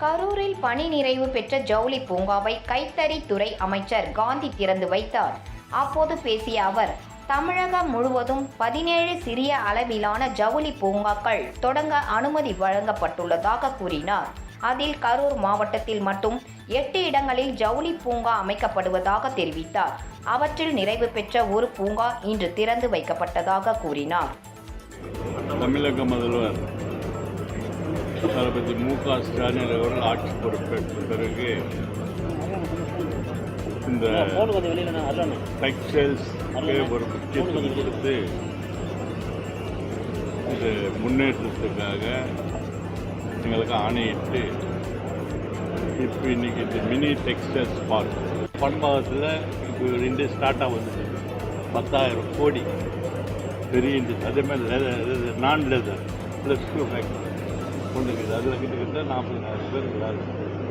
கரூரில் பணி நிறைவு பெற்ற ஜவுளி பூங்காவை கைத்தறித்துறை அமைச்சர் காந்தி திறந்து வைத்தார். அப்போது பேசிய அவர் தமிழகம் முழுவதும் பதினேழு சிறிய அளவிலான ஜவுளி பூங்காக்கள் தொடங்க அனுமதி வழங்கப்பட்டுள்ளதாக கூறினார். அதில் கரூர் மாவட்டத்தில் மட்டும் எட்டு இடங்களில் ஜவுளி பூங்கா அமைக்கப்படுவதாக தெரிவித்தார். அவற்றில் நிறைவு பெற்ற ஒரு பூங்கா இன்று திறந்து வைக்கப்பட்டதாக கூறினார். தமிழக முதல்வர் தளபதி மு க ஸ்டாலின் அவர்கள் ஆட்சி பொறுப்பேற்ற பிறகு இந்த டெக்ஸ்டைல்ஸ் டெக்ஸ்டைல்ஸ்க்கு ஒரு முக்கியத்துவம் கொடுத்து இந்த முன்னேற்றத்துக்காக எங்களுக்கு ஆணையிட்டு இப்போ இன்னைக்கு இந்த மினி டெக்ஸ்டைல்ஸ் பார்க் பண்பாகத்தில் இப்போ ரெண்டு ஸ்டார்ட் ஆகுது பத்தாயிரம் கோடி. பெரிய இண்டஸ்ட்ரி அதே மாதிரி லெதர் நான் லெதர் ப்ளஸ் டூ ஃபேக்டரி கொண்டு அதில் கிட்டத்தட்ட நாற்பதாயிரம் பேர் வேலை